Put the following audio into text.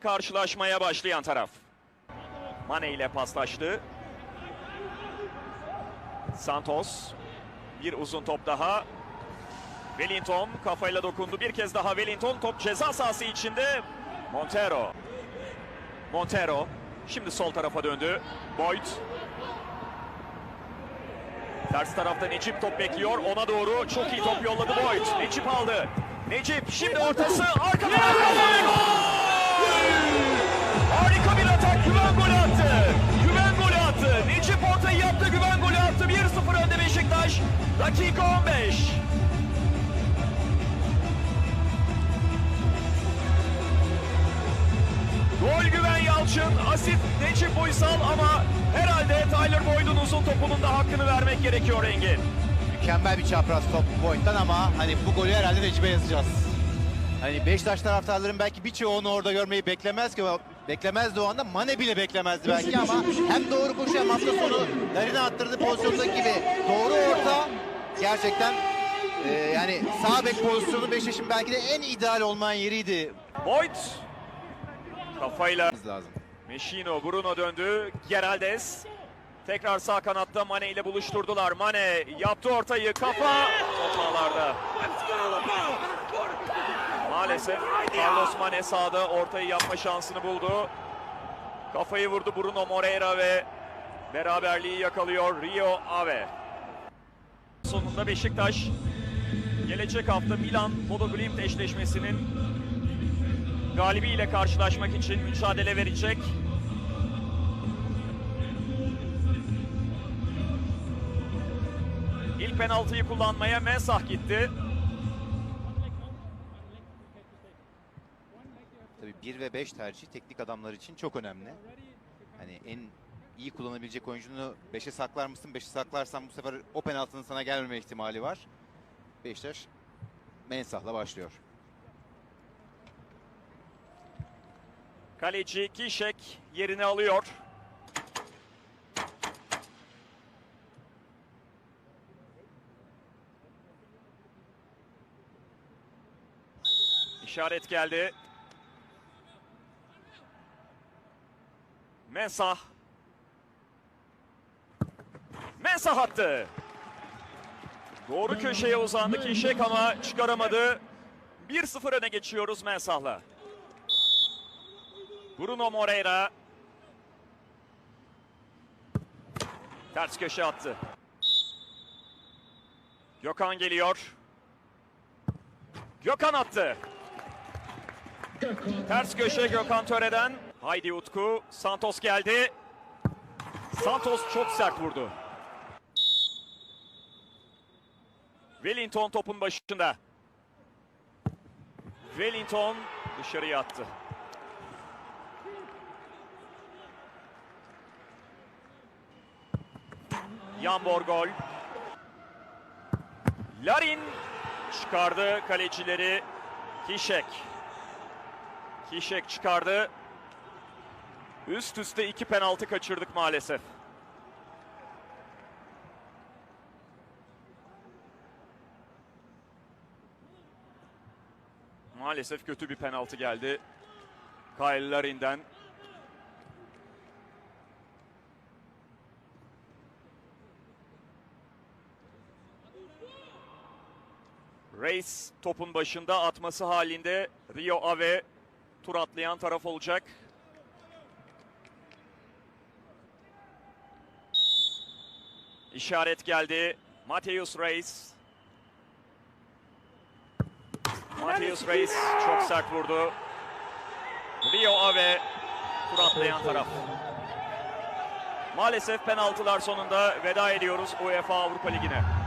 karşılaşmaya başlayan taraf. Mane ile paslaştı. Santos. Bir uzun top daha. Wellington kafayla dokundu. Bir kez daha Wellington top ceza sahası içinde. Montero. Montero. Şimdi sol tarafa döndü. Boyd. Ters tarafta Necip top bekliyor. Ona doğru çok iyi top yolladı Boyd. Necip aldı. Necip şimdi ortası. Arka tarafta ve gol! Harika bir atak. Güven golü attı. Güven golü attı. Necip ortayı yaptı. Güven golü attı. 1-0 önde Beşiktaş. Dakika 15. Gol Güven Yalçın, asist Necip Uysal ama herhalde Tyler Boyd'un uzun topunun da hakkını vermek gerekiyor Engin. Mükemmel bir çapraz top Boyd'dan ama hani bu golü herhalde Necip'e yazacağız. Hani Beşiktaş taraftarların belki birçoğunu orada görmeyi beklemez ki beklemezdi o anda. Mane bile beklemezdi belki ama hem doğru koşu hem hafta sonu Larin'e attırdığı pozisyondaki gibi doğru orta gerçekten e, yani sağ bek pozisyonu Beşiktaş'ın belki de en ideal olmayan yeriydi. Boyd kafayla lazım. Meşino, Bruno döndü. Geraldes tekrar sağ kanatta Mane ile buluşturdular. Mane yaptı ortayı. Kafa top ağlarda. Maalesef Carlos Mane sağda ortayı yapma şansını buldu. Kafayı vurdu Bruno Moreira ve beraberliği yakalıyor Rio Ave. Sonunda Beşiktaş gelecek hafta Milan Bodo Glimt eşleşmesinin galibiyle karşılaşmak için mücadele verecek. İlk penaltıyı kullanmaya Mensah gitti. 1 ve 5 tercih teknik adamlar için çok önemli. Hani en iyi kullanabilecek oyuncunu 5'e saklar mısın? 5'e saklarsan bu sefer o penaltının sana gelmeme ihtimali var. Beşiktaş Mensah'la başlıyor. Kaleci Kişek yerini alıyor. İşaret geldi. Mensah. Mensah attı. Doğru köşeye uzandı Kişek ama çıkaramadı. 1-0 öne geçiyoruz Mensah'la. Bruno Moreira. Ters köşe attı. Gökhan geliyor. Gökhan attı. Ters köşe Gökhan Töre'den. Haydi Utku. Santos geldi. Santos çok sert vurdu. Wellington topun başında. Wellington dışarıya attı. Jan Borgol. Larin çıkardı kalecileri. Kişek. Kişek çıkardı. Üst üste iki penaltı kaçırdık maalesef. Maalesef kötü bir penaltı geldi. Kyle Larin'den. Reis topun başında atması halinde Rio Ave tur atlayan taraf olacak. İşaret geldi. Mateus Reis. Mateus Reis çok sert vurdu. Rio Ave tur atlayan taraf. Maalesef penaltılar sonunda veda ediyoruz UEFA Avrupa Ligi'ne.